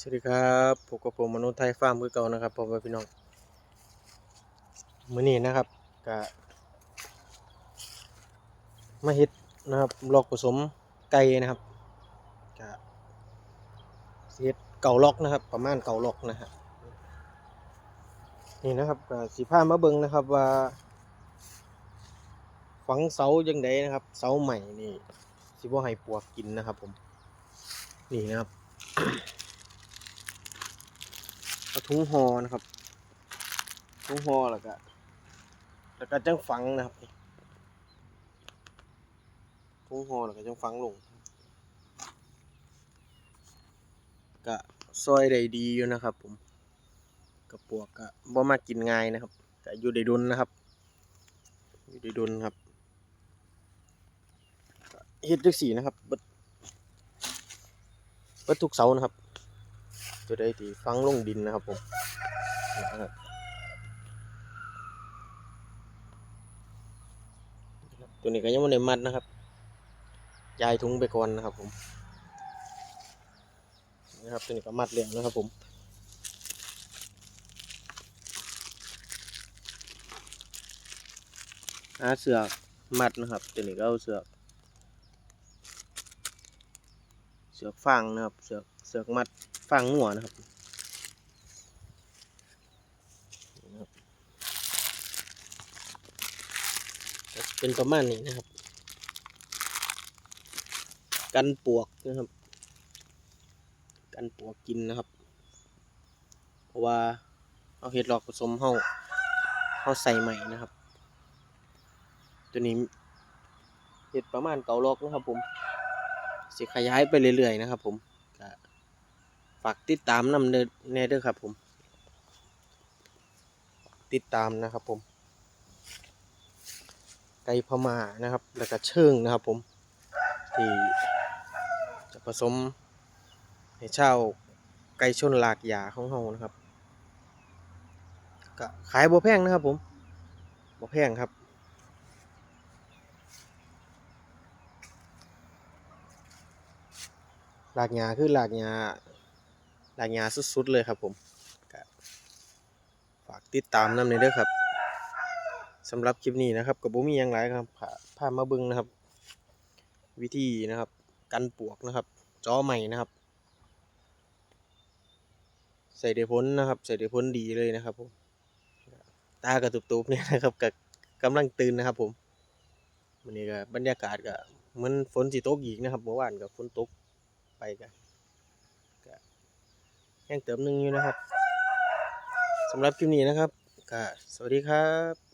สวัสดีครับพบกับผมมนุษย์ไทยฟาร์มคือเก่านะครับพ่อแม่พี่น้องมื้อนี้นะครับกะมาเฮ็ดนะครับลอกผสมไก่นะครับกะสิเฮ็ดเก่าล็อกนะครับ ประมาณเก่าล็อกนะฮะนี่นะครับกะสิพามาเบิ่งนะครับว่าฝังเสาจังไดนะครับ เสาใหม่นี่สิบ่ให้ปวกกินนะครับ ผม นี่นะครับ เอาถุงห่อนะครับถุงห่อแล้วก็แล้วก็จังฝังนะครับถุงห่อแล้วก็จังฝังลงก็ซอยได้ดีอยู่นะครับ ผมกระปวกก็บ่มากินง่ายนะครับก็อยู่ได้ดนนะครับ อยู่ได้ดนครับเฮ็ดจังสีนะครับเบิดเบิดทุกเสานะครับ จะได้ที่ฟังลงดินนะครับผมนะครับตัวนี้ก็ยังไม่ได้มัดนะครับยายถุงไปก่อนนะครับผมนะครับตัวนี้ก็มัดเรียงนะครับผมหาเสือกมัดนะครับตัวนี้ก็เอาเสือก เสือกฟางนะครับ เสือกเสือกมัดฟังหัวนะครับเป็นประมาณนี้นะครับ กันปวกนะครับ กันปวกกินนะครับ เพราะว่าเอาเห็ดหลอกผสมเฮาเฮาใส่ใหม่นะครับ ตัวนี้เห็ดประมาณเก่าลอกนะครับผม สิขยายไปเรื่อยๆนะครับ ผมก็ฝากติดตามนำเด้อแน่เด้อครับ ผม ติดตามนะครับ ผม ไก่พม่านะครับ แล้วก็เชิงนะครับ ผม ที่จะผสมให้เช่าไก่ชนหลากหยาของเฮานะครับก็ขายบ่แพงนะครับ ผมบ่แพงครับ หลากหยาคือหลากหยาหลากหยาสุดๆเลยครับผมฝากติดตามนำในเด้อครับสำหรับคลิปนี้นะครับกับบุมียังหลายครับพาพามาบิ่งนะครับ วิธีนะครับ กันปวกนะครับจ้อใหม่นะครับ ใส่เดพ้นนะครับ ใส่เดพ้นดีเลยนะครับผมตากระตุบๆเนี่ยนะครับกับกำลังตื่นนะครับผมวันนี้ก็บรรยากาศก็เหมือนฝนสิตกอีกนะครับเมื่อวานกับฝนตก ไปกันก็ยังเติมหนึ่งอยู่นะครับสำหรับคลิปนี้นะครับก็สวัสดีครับ